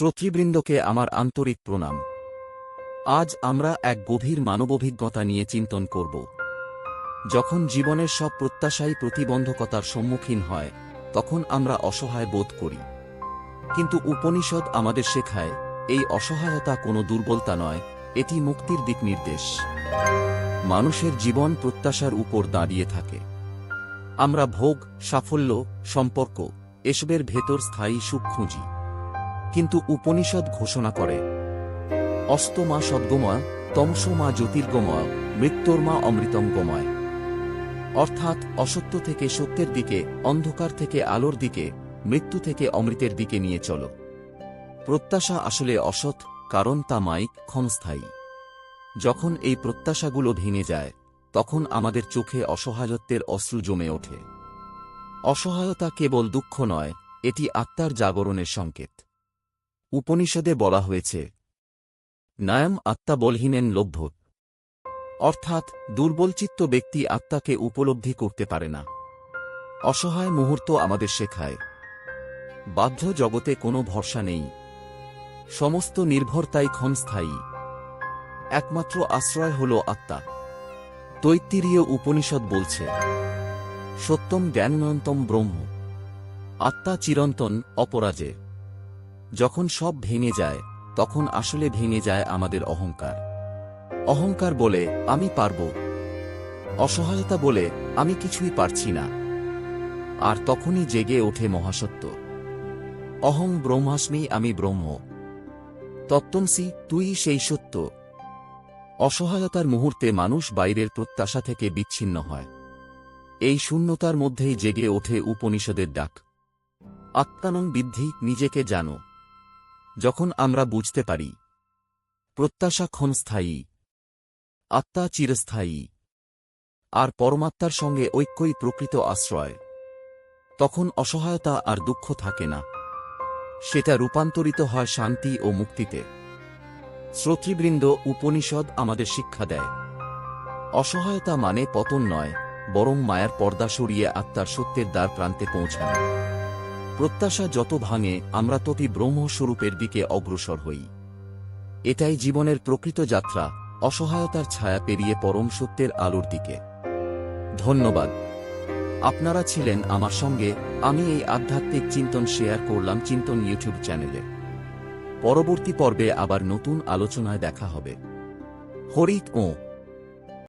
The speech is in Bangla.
শ্রোতৃবৃন্দকে আমার আন্তরিক প্রণাম। আজ আমরা এক গভীর মানবাভিজ্ঞতা নিয়ে চিন্তন করব। যখন জীবনের সব প্রত্যাশাই প্রতিবন্ধকতার সম্মুখীন হয়, তখন আমরা অসহায় বোধ করি। কিন্তু উপনিষদ আমাদের শেখায়, এই অসহায়তা কোনো দুর্বলতা নয়, এটি মুক্তির দিক নির্দেশ। মানুষের জীবন প্রত্যাশার উপর দাঁড়িয়ে থাকে। আমরা ভোগ, সাফল্য, সম্পর্ক, এসবের ভেতর স্থায়ী সুখ খুঁজি। কিন্তু উপনিষদ ঘোষণা করে। অস্তমা সদ্গময়, তমসমা জ্যোতির্গময় মৃত্যুর মা অমৃতম গময় অর্থাৎ অসত্য থেকে সত্যের দিকে, অন্ধকার থেকে আলোর দিকে, মৃত্যু থেকে অমৃতের দিকে নিয়ে চলো। প্রত্যাশা আসলে অসৎ, কারণ তা মাইক, ক্ষণস্থায়ী। যখন এই প্রত্যাশাগুলো ভেঙে যায়, তখন আমাদের চোখে অসহায়ত্বের অশ্রু জমে ওঠে। অসহায়তা কেবল দুঃখ নয়, এটি আত্মার জাগরণের সংকেত। উপনিষদে বলা হয়েছে, নায়াম আত্মা বলহীনেন লভ্য অর্থাৎ দুর্বলচিত্ত ব্যক্তি আত্মাকে উপলব্ধি করতে পারে না। অসহায় মুহূর্ত আমাদের শেখায়। বাধ্য জগতে কোনো ভরসা নেই। সমস্ত নির্ভরতাই ক্ষণস্থায়ী। একমাত্র আশ্রয় হল আত্মা। তৈত্তিরীয় উপনিষদ বলছে, সত্যম জ্ঞানন্তম ব্রহ্ম। আত্মা চিরন্তন অপরাজে যখন সব ভেঙে যায়, তখন আসলে ভেঙে যায় আমাদের অহংকার। অহংকার বলে, আমি পারব। অসহায়তা বলে, আমি কিছুই পারছি না। আর তখনই জেগে ওঠে মহাসত্য। অহং ব্রহ্মাস্মি, আমি ব্রহ্ম। তত্ত্বমসি তুই সেই সত্য। অসহায়তার মুহূর্তে মানুষ বাইরের প্রত্যাশা থেকে বিচ্ছিন্ন হয়। এই শূন্যতার মধ্যেই জেগে ওঠে উপনিষদের ডাক। আত্মানং বিদ্ধি, নিজেকে জানো। যখন আমরা বুঝতে পারি। প্রত্যাশা ক্ষণস্থায়ী আত্মা চিরস্থায়ী। আর পরমাত্মার সঙ্গে ঐক্যই প্রকৃত আশ্রয়। তখন অসহায়তা আর দুঃখ থাকে না। সেটা রূপান্তরিত হয় শান্তি ও মুক্তিতে। শ্রোতৃবৃন্দ উপনিষদ আমাদের শিক্ষা দেয়। অসহায়তা মানে পতন নয়, বরং মায়ার পর্দা সরিয়ে আত্মার সত্যের দ্বার প্রান্তে পৌঁছানো। প্রত্যাশা যত ভাঙে, আমরা ততি ব্রহ্মস্বরূপের দিকে অগ্রসর হই। এটাই জীবনের প্রকৃত যাত্রা, অসহায়তার ছায়া পেরিয়ে পরম সত্যের আলোর দিকে। ধন্যবাদ। আপনারা ছিলেন আমার সঙ্গে, আমি এই আধ্যাত্মিক চিন্তন শেয়ার করলাম চিন্তন ইউটিউব চ্যানেলে। পরবর্তী পর্বে আবার নতুন আলোচনায় দেখা হবে। হরিত ও